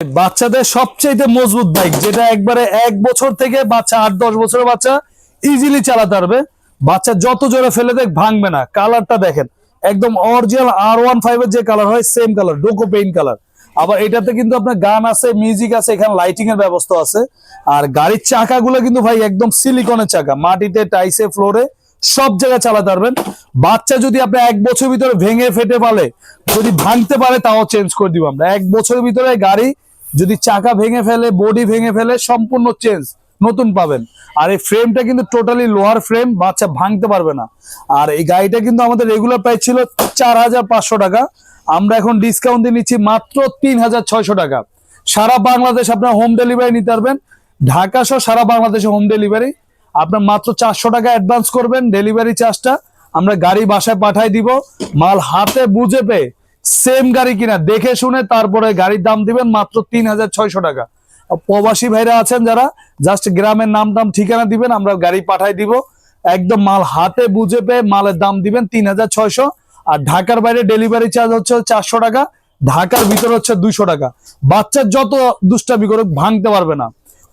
বাচ্চাদের সবচেয়ে মজবুত বাইক, যেটা একবারে এক বছর থেকে বাচ্চা আট, দশ বছরের বাচ্চা ইজিলি চালাতে পারবে। বাচ্চা যত জোরে ফেলে দেখ, ভাঙবে না। কালারটা দেখেন, একদম অরিজিনাল আর ওয়ান ফাইভ এর যে কালার হয় সেম কালার ডোকো পেইন্ট কালার আবার এটাতে কিন্তু আপনার গান আছে মিউজিক আছে, এখানে লাইটিং এর ব্যবস্থা আছে। আর গাড়ির চাকাগুলো কিন্তু ভাই একদম সিলিকনের চাকা, মাটিতে টাইসে ফ্লোরে সব জায়গায় চালাতে পারবেন। বাচ্চা যদি আপনি এক বছর ভিতরে ভেঙে ফেটে পালে যদি ভাঙতে পারে, তাও চেঞ্জ করে দিব আমরা। এক বছরের ভিতরে গাড়ি যদি চাকা ভেঙে ফেলে বডি ভেঙে ফেলে, সম্পূর্ণ চেঞ্জ নতুন পাবেন। আর এই ফ্রেমটা কিন্তু টোটালি লোহার ফ্রেম বাচ্চা ভাঙতে পারবে না। আর এই গাড়িটা কিন্তু আমাদের রেগুলার প্রাইস ছিল চার হাজার পাঁচশো টাকা। আমরা এখন ডিসকাউন্ট দিয়ে নিচ্ছি মাত্র তিন হাজার ছয়শো টাকা। সারা বাংলাদেশ আপনার হোম ডেলিভারি নিতে পারবেন। ঢাকা সহ সারা বাংলাদেশে হোম ডেলিভারি আপনার মাত্র চারশো টাকা অ্যাডভান্স করবেন ডেলিভারি চার্জটা আমরা গাড়ি বাসায় পাঠাই দিব। মাল হাতে বুঝে পেয়ে সেম গাড়ি কিনা, দেখে শুনে তারপরে গাড়ির দাম দিবেন মাত্র তিন হাজার ছয়শো টাকা। প্রবাসী ভাইরা আছেন যারা জাস্ট গ্রামের নাম টাম ঠিকানা দিবেন, আমরা গাড়ি পাঠাই দিব। একদম মাল হাতে বুঝে পেয়ে মালের দাম দিবেন তিন হাজার ছয়শো। আর ঢাকার বাইরে ডেলিভারি চার্জ হচ্ছে চারশো টাকা, ঢাকার ভিতরে হচ্ছে দুইশো টাকা। বাচ্চার যত দুষ্টামি করুক, ভাঙতে পারবে না।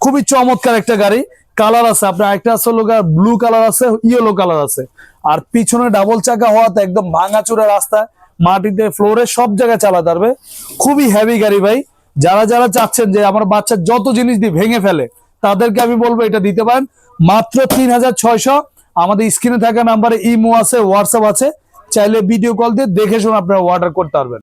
খুবই চমৎকার একটা গাড়ি, কালার আছে আপনার একটা আছে ব্লু কালার আছে ইয়েলো কালার আছে। আর পিছনে ডাবল চাকা হওয়াতে একদম ভাঙাচুরা রাস্তায় মাটিতে ফ্লোরে সব জায়গায় চালাতে পারবে খুবই হ্যাভি গাড়ি ভাই। যারা যারা চাচ্ছেন যে আমার বাচ্চা যত জিনিস দিয়ে ভেঙে ফেলে, তাদেরকে আমি বলব এটা দিতে পারেন। মাত্র তিন হাজার ছয়শো। আমাদের স্ক্রিনে থাকা নাম্বারে ইমো আছে হোয়াটসঅ্যাপ আছে। চাইলে ভিডিও কল দিয়ে দেখে শুনে আপনারা অর্ডার করতে পারবেন।